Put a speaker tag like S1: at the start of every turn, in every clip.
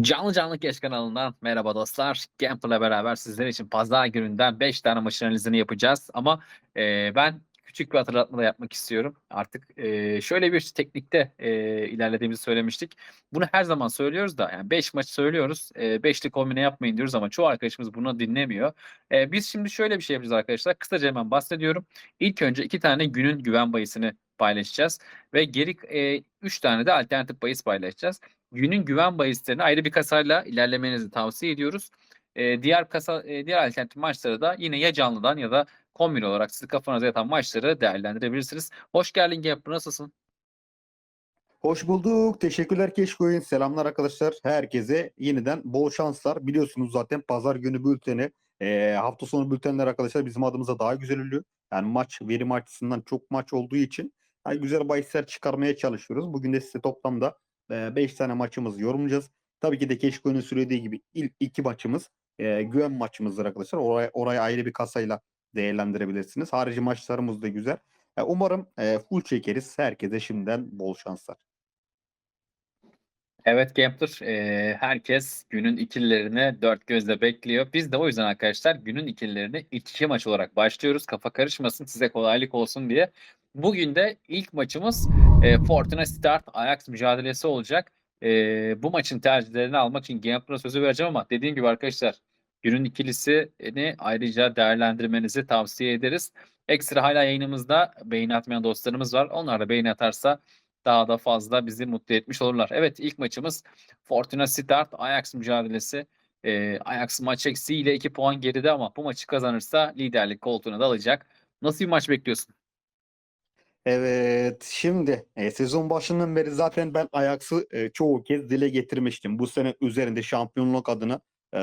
S1: Canlı Canlı Geç kanalından merhaba dostlar. Gamble'la beraber sizler için pazar gününden 5 tane maçın analizini yapacağız. Ama e, ben küçük bir hatırlatma da yapmak istiyorum. Artık e, şöyle bir teknikte e, ilerlediğimizi söylemiştik. Bunu her zaman söylüyoruz da yani 5 maç söylüyoruz. 5'li kombine yapmayın diyoruz ama çoğu arkadaşımız bunu dinlemiyor. E, biz şimdi şöyle bir şey yapacağız arkadaşlar. Kısaca hemen bahsediyorum. İlk önce iki tane günün güven bayısını paylaşacağız ve geri 3 tane de alternatif bahis paylaşacağız günün güven bahislerini ayrı bir kasayla ilerlemenizi tavsiye ediyoruz. E, diğer kasa e, diğer alternatif maçları da yine ya canlıdan ya da kombin olarak sizi kafanıza yatan maçları değerlendirebilirsiniz. Hoş geldin Gap. Nasılsın?
S2: Hoş bulduk. Teşekkürler Keşkoyun. Selamlar arkadaşlar. Herkese yeniden bol şanslar. Biliyorsunuz zaten pazar günü bülteni, e, hafta sonu bültenler arkadaşlar bizim adımıza daha güzel oluyor. Yani maç verim açısından çok maç olduğu için yani güzel bahisler çıkarmaya çalışıyoruz. Bugün de size toplamda 5 tane maçımız yorumlayacağız. Tabii ki de Keşkoyun'un söylediği gibi ilk iki maçımız e, güven maçımızdır arkadaşlar. Oraya, oraya ayrı bir kasayla değerlendirebilirsiniz. Harici maçlarımız da güzel. E, umarım e, full çekeriz. Herkese şimdiden bol şanslar.
S1: Evet Gambler, e, herkes günün ikililerini dört gözle bekliyor. Biz de o yüzden arkadaşlar günün ikililerini iki maç olarak başlıyoruz. Kafa karışmasın, size kolaylık olsun diye. Bugün de ilk maçımız e, Fortuna Start Ajax mücadelesi olacak. E, bu maçın tercihlerini almak için Gambler'a sözü vereceğim ama dediğim gibi arkadaşlar günün ikilisini ayrıca değerlendirmenizi tavsiye ederiz. Ekstra hala yayınımızda beğeni atmayan dostlarımız var. Onlar da beğeni atarsa daha da fazla bizi mutlu etmiş olurlar. Evet ilk maçımız Fortuna Start Ajax mücadelesi. E, Ajax maç eksiğiyle 2 puan geride ama bu maçı kazanırsa liderlik koltuğuna da alacak. Nasıl bir maç bekliyorsun?
S2: Evet, şimdi e, sezon başından beri zaten ben Ajax'ı e, çoğu kez dile getirmiştim. Bu sene üzerinde şampiyonluk adına e,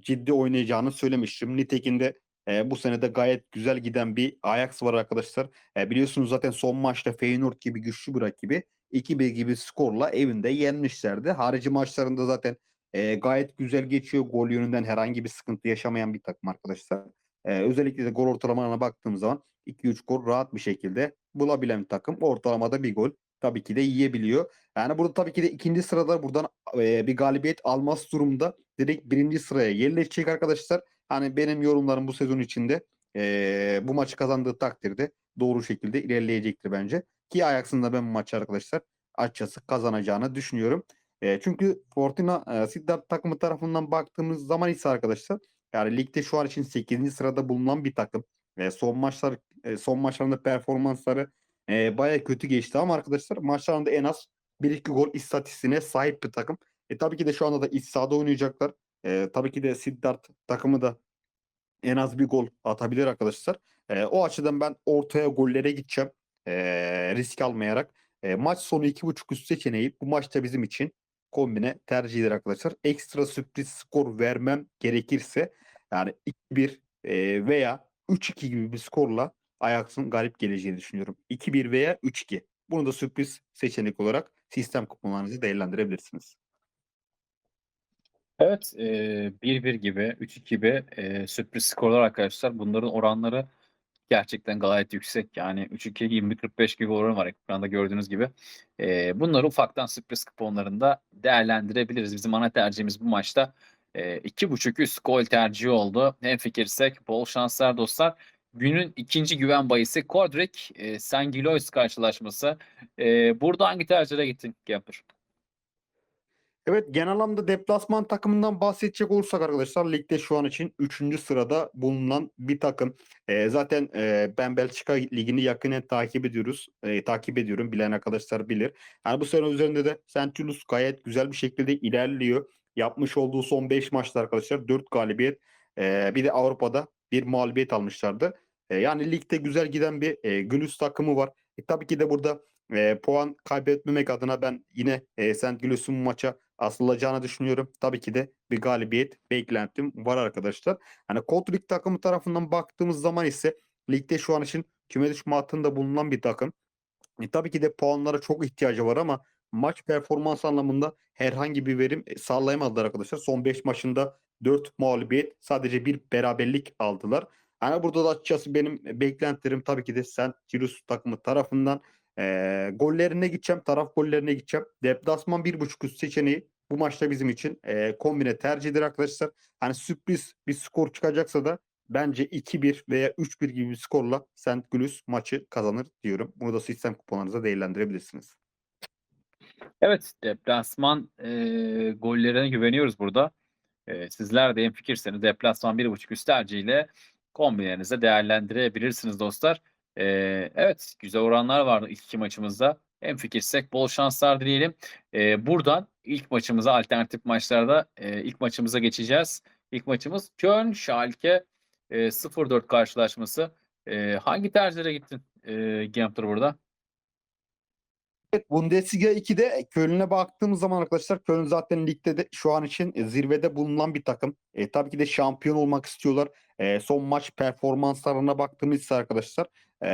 S2: ciddi oynayacağını söylemiştim. Nitekim de e, bu sene de gayet güzel giden bir Ajax var arkadaşlar. E, biliyorsunuz zaten son maçta Feyenoord gibi güçlü bir rakibi 2-1 gibi skorla evinde yenmişlerdi. Harici maçlarında zaten e, gayet güzel geçiyor. Gol yönünden herhangi bir sıkıntı yaşamayan bir takım arkadaşlar. E, özellikle de gol ortalamalarına baktığım zaman 2-3 gol rahat bir şekilde bulabilen bir takım. Ortalamada bir gol tabii ki de yiyebiliyor. Yani burada tabii ki de ikinci sırada buradan e, bir galibiyet alması durumda direkt birinci sıraya yerleşecek arkadaşlar. Hani benim yorumlarım bu sezon içinde e, bu maçı kazandığı takdirde doğru şekilde ilerleyecektir bence. Ki Ajax'ın da ben bu maçı arkadaşlar açıkçası kazanacağını düşünüyorum. E, çünkü Fortuna e, Sittard takımı tarafından baktığımız zaman ise arkadaşlar yani ligde şu an için 8. sırada bulunan bir takım. E, son maçlar e, son maçlarında performansları e, baya kötü geçti ama arkadaşlar maçlarında en az 1-2 gol istatistiğine sahip bir takım. E, tabii ki de şu anda da iç sahada oynayacaklar. E, tabii ki de Siddart takımı da en az bir gol atabilir arkadaşlar. E, o açıdan ben ortaya gollere gideceğim. E, risk almayarak. E, maç sonu 2.5 üst seçeneği bu maçta bizim için kombine tercihdir arkadaşlar. Ekstra sürpriz skor vermem gerekirse yani 2-1 e, veya 3-2 gibi bir skorla Ajax'ın galip geleceğini düşünüyorum. 2-1 veya 3-2. Bunu da sürpriz seçenek olarak sistem kuponlarınızı değerlendirebilirsiniz.
S1: Evet, e, 1-1 gibi, 3-2 gibi e, sürpriz skorlar arkadaşlar. Bunların oranları gerçekten gayet yüksek. Yani 3-2, 20-45 gibi oran var ekranda gördüğünüz gibi. E, bunları ufaktan sürpriz kuponlarında değerlendirebiliriz. Bizim ana tercihimiz bu maçta e, 2.5 üst gol tercihi oldu. Hem fikirsek bol şanslar dostlar. Günün ikinci güven bayisi Kodrik e, Sengilois karşılaşması. E, burada hangi tercihe gittin Gamper?
S2: Evet genel anlamda deplasman takımından bahsedecek olursak arkadaşlar ligde şu an için 3. sırada bulunan bir takım. E, zaten e, ben Belçika ligini yakinen takip ediyoruz. E, takip ediyorum bilen arkadaşlar bilir. Yani bu sene üzerinde de Sentulus gayet güzel bir şekilde ilerliyor. Yapmış olduğu son 5 maçta arkadaşlar 4 galibiyet. E, bir de Avrupa'da bir mağlubiyet almışlardı. E, yani ligde güzel giden bir e, Gülüs takımı var. E, tabii ki de burada e, puan kaybetmemek adına ben yine e, St. Gülüs'ün maça asılacağını düşünüyorum. Tabii ki de bir galibiyet beklentim var arkadaşlar. Hani Kodrik takımı tarafından baktığımız zaman ise ligde şu an için küme düşme hattında bulunan bir takım. E, tabii ki de puanlara çok ihtiyacı var ama maç performans anlamında herhangi bir verim e, sağlayamadılar arkadaşlar. Son 5 maçında 4 mağlubiyet sadece bir beraberlik aldılar. Yani burada da açıkçası benim beklentilerim tabii ki de St. Gilles takımı tarafından e, gollerine gideceğim. Taraf gollerine gideceğim. Deplasman 1.5 üst seçeneği bu maçta bizim için e, kombine tercihidir arkadaşlar. Hani sürpriz bir skor çıkacaksa da bence 2-1 veya 3-1 gibi bir skorla St. Glouis maçı kazanır diyorum. Bunu da sistem kuponlarınıza değerlendirebilirsiniz.
S1: Evet, deplasman e, gollerine güveniyoruz burada. E, sizler de en fikirseniz deplasman 1.5 üst tercihiyle kombinlerinizi değerlendirebilirsiniz dostlar. E, evet, güzel oranlar vardı ilk iki maçımızda. En fikirsek bol şanslar dileyelim. E, buradan ilk maçımıza alternatif maçlarda e, ilk maçımıza geçeceğiz. İlk maçımız Köln Schalke e, 0-4 karşılaşması. E, hangi tercihlere gittin e, Gambler burada?
S2: Evet, Bundesliga 2'de Köln'e baktığımız zaman arkadaşlar Köln zaten ligde de şu an için zirvede bulunan bir takım. E, tabii ki de şampiyon olmak istiyorlar. E, son maç performanslarına baktığımızda arkadaşlar e,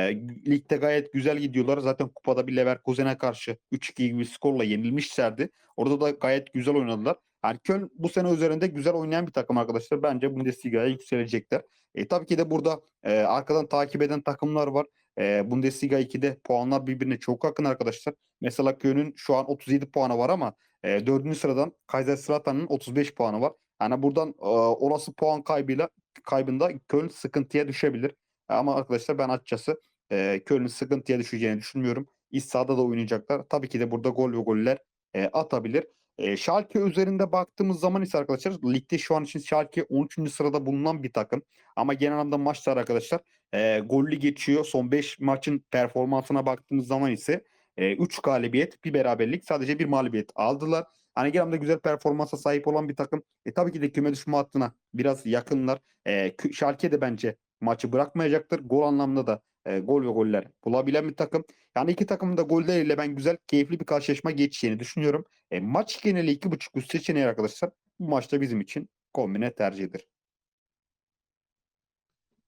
S2: ligde gayet güzel gidiyorlar. Zaten kupada bir Leverkusen'e karşı 3-2 gibi skorla yenilmişlerdi. Orada da gayet güzel oynadılar. Yani Köln bu sene üzerinde güzel oynayan bir takım arkadaşlar. Bence Bundesliga'ya yükselecekler. E, tabii ki de burada e, arkadan takip eden takımlar var. E, Bundesliga 2'de puanlar birbirine çok yakın arkadaşlar. Mesela Köln'ün şu an 37 puanı var ama e, 4. sıradan Kaiserslautern'ın 35 puanı var. Yani buradan e, olası puan kaybıyla kaybında Köln sıkıntıya düşebilir. Ama arkadaşlar ben açıkçası e, Köln'ün sıkıntıya düşeceğini düşünmüyorum. İç sahada da oynayacaklar. Tabii ki de burada gol ve goller e, atabilir. E, Schalke üzerinde baktığımız zaman ise arkadaşlar ligde şu an için Schalke 13. sırada bulunan bir takım. Ama genel anlamda maçlar arkadaşlar e, gollü geçiyor. Son 5 maçın performansına baktığımız zaman ise 3 galibiyet, bir beraberlik, sadece bir mağlubiyet aldılar. Hani genel anlamda güzel performansa sahip olan bir takım. E, tabii ki de küme düşme hattına biraz yakınlar. E, Schalke de bence maçı bırakmayacaktır. Gol anlamında da e, gol ve goller bulabilen bir takım. Yani iki takımın da golleriyle ben güzel, keyifli bir karşılaşma geçeceğini düşünüyorum. E, maç geneli 2.5 üst seçeneği arkadaşlar. Bu maçta bizim için kombine tercihidir.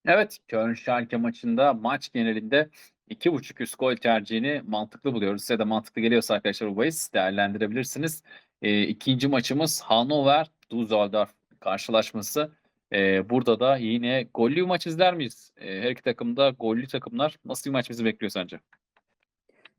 S1: Evet, Köln Schalke maçında maç genelinde 2.5 üst gol tercihini mantıklı buluyoruz. Size de mantıklı geliyorsa arkadaşlar bu bahis değerlendirebilirsiniz. E, ikinci maçımız Hannover Düsseldorf karşılaşması. E, burada da yine gollü bir maç izler miyiz? E, her iki takım da gollü takımlar. Nasıl bir maç bizi bekliyor sence?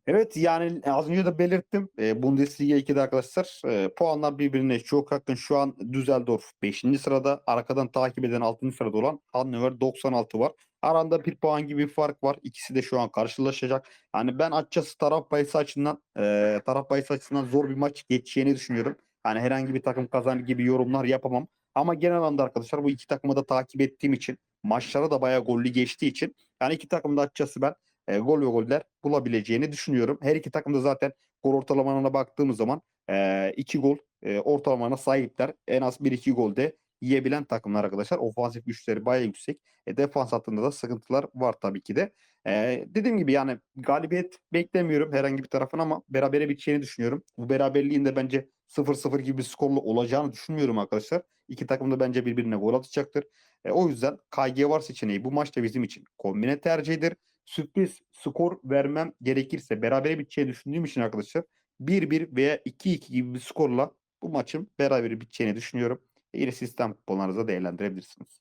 S2: Evet yani az önce de belirttim. E, Bundesliga 2'de arkadaşlar e, puanlar birbirine çok yakın. Şu an Düsseldorf 5. sırada. Arkadan takip eden 6. sırada olan Hannover 96 var. Aranda bir puan gibi bir fark var. İkisi de şu an karşılaşacak. Yani ben açıkçası taraf bahisi açısından e, taraf bahisi açısından zor bir maç geçeceğini düşünüyorum. Yani herhangi bir takım kazanır gibi yorumlar yapamam. Ama genel anlamda arkadaşlar bu iki takımı da takip ettiğim için maçlara da bayağı gollü geçtiği için yani iki takım da açıkçası ben e, gol ve goller bulabileceğini düşünüyorum. Her iki takım da zaten gol ortalamalarına baktığımız zaman e, iki gol e, ortalamana sahipler. En az 1-2 gol de yiyebilen takımlar arkadaşlar. Ofansif güçleri bayağı yüksek. E, defans hattında da sıkıntılar var tabii ki de. E, dediğim gibi yani galibiyet beklemiyorum herhangi bir tarafın ama berabere biteceğini düşünüyorum. Bu beraberliğin de bence 0-0 gibi bir skorlu olacağını düşünmüyorum arkadaşlar. İki takım da bence birbirine gol atacaktır. E, o yüzden KG var seçeneği bu maçta bizim için kombine tercihidir sürpriz skor vermem gerekirse berabere biteceğini düşündüğüm için arkadaşlar 1-1 veya 2-2 gibi bir skorla bu maçın beraber biteceğini düşünüyorum. E, Yine sistem kuponlarınıza değerlendirebilirsiniz.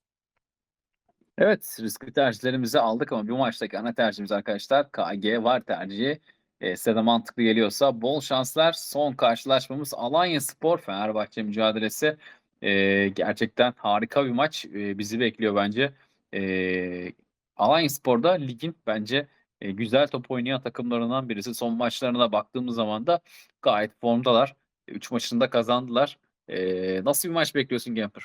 S1: Evet, riskli tercihlerimizi aldık ama bu maçtaki ana tercihimiz arkadaşlar KG var tercihi. E, size de mantıklı geliyorsa bol şanslar. Son karşılaşmamız Alanya Spor Fenerbahçe mücadelesi. E, gerçekten harika bir maç e, bizi bekliyor bence. E, Alanya Spor'da ligin bence e, güzel top oynayan takımlarından birisi. Son maçlarına baktığımız zaman da gayet formdalar. 3 maçını da kazandılar. E, nasıl bir maç bekliyorsun Gamper?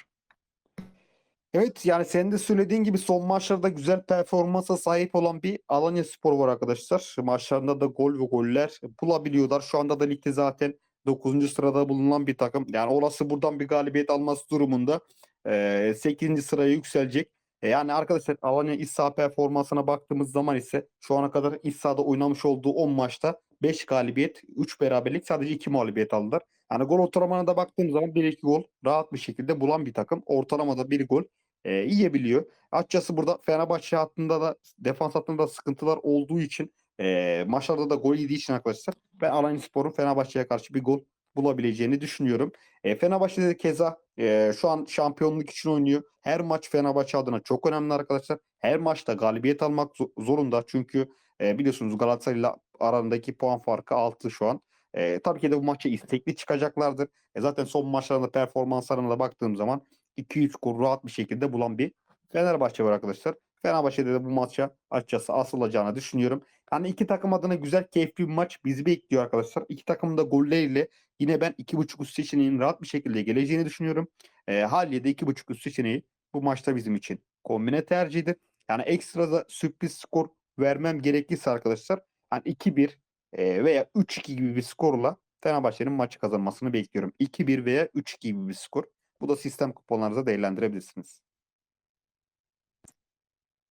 S2: Evet yani senin de söylediğin gibi son maçlarda güzel performansa sahip olan bir Alanya Spor var arkadaşlar. Maçlarında da gol ve goller bulabiliyorlar. Şu anda da ligde zaten 9. sırada bulunan bir takım. Yani olası buradan bir galibiyet alması durumunda e, 8. sıraya yükselecek. E, yani arkadaşlar Alanya iç saha performansına baktığımız zaman ise şu ana kadar iç oynamış olduğu 10 maçta 5 galibiyet, 3 beraberlik sadece 2 mağlubiyet aldılar. Yani gol ortalamasına da baktığımız zaman 1-2 gol rahat bir şekilde bulan bir takım. Ortalamada 1 gol e, yiyebiliyor. Açıkçası burada Fenerbahçe hattında da defans hattında da sıkıntılar olduğu için e, maçlarda da gol yediği için arkadaşlar ben Alanyaspor'un Fenerbahçe'ye karşı bir gol bulabileceğini düşünüyorum. E, Fenerbahçe de keza e, şu an şampiyonluk için oynuyor. Her maç Fenerbahçe adına çok önemli arkadaşlar. Her maçta galibiyet almak zo- zorunda. Çünkü e, biliyorsunuz Galatasaray'la arasındaki puan farkı 6 şu an. E, tabii ki de bu maça istekli çıkacaklardır. E, zaten son maçlarında performanslarına da baktığım zaman 2-3 gol rahat bir şekilde bulan bir Fenerbahçe var arkadaşlar. Fenerbahçe'de de bu maça açıkçası asılacağını düşünüyorum. Yani iki takım adına güzel keyifli bir maç bizi bekliyor arkadaşlar. İki takım da golleriyle yine ben 2.5 üst seçeneğin rahat bir şekilde geleceğini düşünüyorum. E, Haliyle de 2.5 üst seçeneği bu maçta bizim için kombine tercihidir. Yani ekstra da sürpriz skor vermem gerekirse arkadaşlar hani 2-1 e, veya 3-2 gibi bir skorla Fenerbahçe'nin maçı kazanmasını bekliyorum. 2-1 veya 3-2 gibi bir skor. Bu da sistem kuponlarınıza değerlendirebilirsiniz.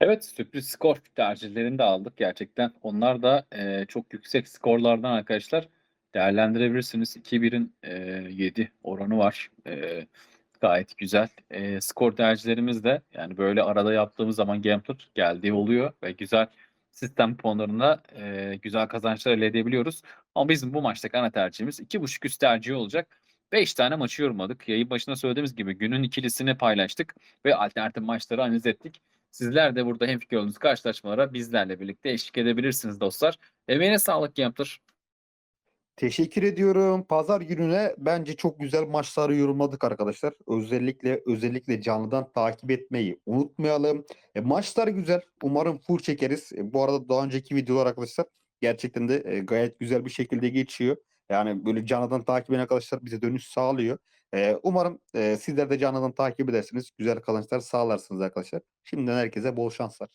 S1: Evet sürpriz skor tercihlerini de aldık gerçekten. Onlar da e, çok yüksek skorlardan arkadaşlar değerlendirebilirsiniz. 2-1'in e, 7 oranı var. E, gayet güzel. E, skor tercihlerimiz de yani böyle arada yaptığımız zaman Gambler geldiği oluyor ve güzel sistem puanlarında e, güzel kazançlar elde edebiliyoruz. Ama bizim bu maçtaki ana tercihimiz 2.5 üst tercihi olacak. 5 tane maçı yorumladık. Yayın başında söylediğimiz gibi günün ikilisini paylaştık ve alternatif maçları analiz ettik. Sizler de burada hemfikir olduğunuz karşılaşmalara bizlerle birlikte eşlik edebilirsiniz dostlar. Emeğine sağlık Gambler.
S2: Teşekkür ediyorum. Pazar gününe bence çok güzel maçları yorumladık arkadaşlar. Özellikle özellikle canlıdan takip etmeyi unutmayalım. E, maçlar güzel. Umarım full çekeriz. E, bu arada daha önceki videolar arkadaşlar gerçekten de e, gayet güzel bir şekilde geçiyor. Yani böyle canlıdan takip eden arkadaşlar bize dönüş sağlıyor. E, umarım e, sizler de canlıdan takip edersiniz. Güzel kazançlar sağlarsınız arkadaşlar. Şimdiden herkese bol şanslar.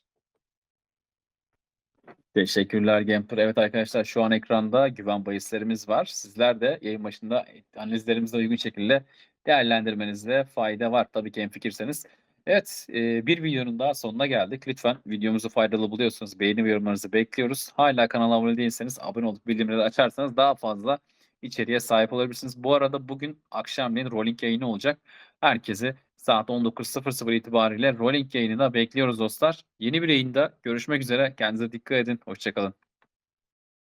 S1: Teşekkürler Gamper. Evet arkadaşlar şu an ekranda güven bahislerimiz var. Sizler de yayın başında analizlerimize uygun şekilde değerlendirmenizde fayda var. Tabii ki fikirseniz. Evet e, bir videonun daha sonuna geldik. Lütfen videomuzu faydalı buluyorsunuz. Beğeni ve yorumlarınızı bekliyoruz. Hala kanala abone değilseniz abone olup bildirimleri açarsanız daha fazla içeriye sahip olabilirsiniz. Bu arada bugün akşamleyin rolling yayını olacak. Herkesi saat 19.00 itibariyle rolling yayınına bekliyoruz dostlar. Yeni bir yayında görüşmek üzere. Kendinize dikkat edin. Hoşçakalın.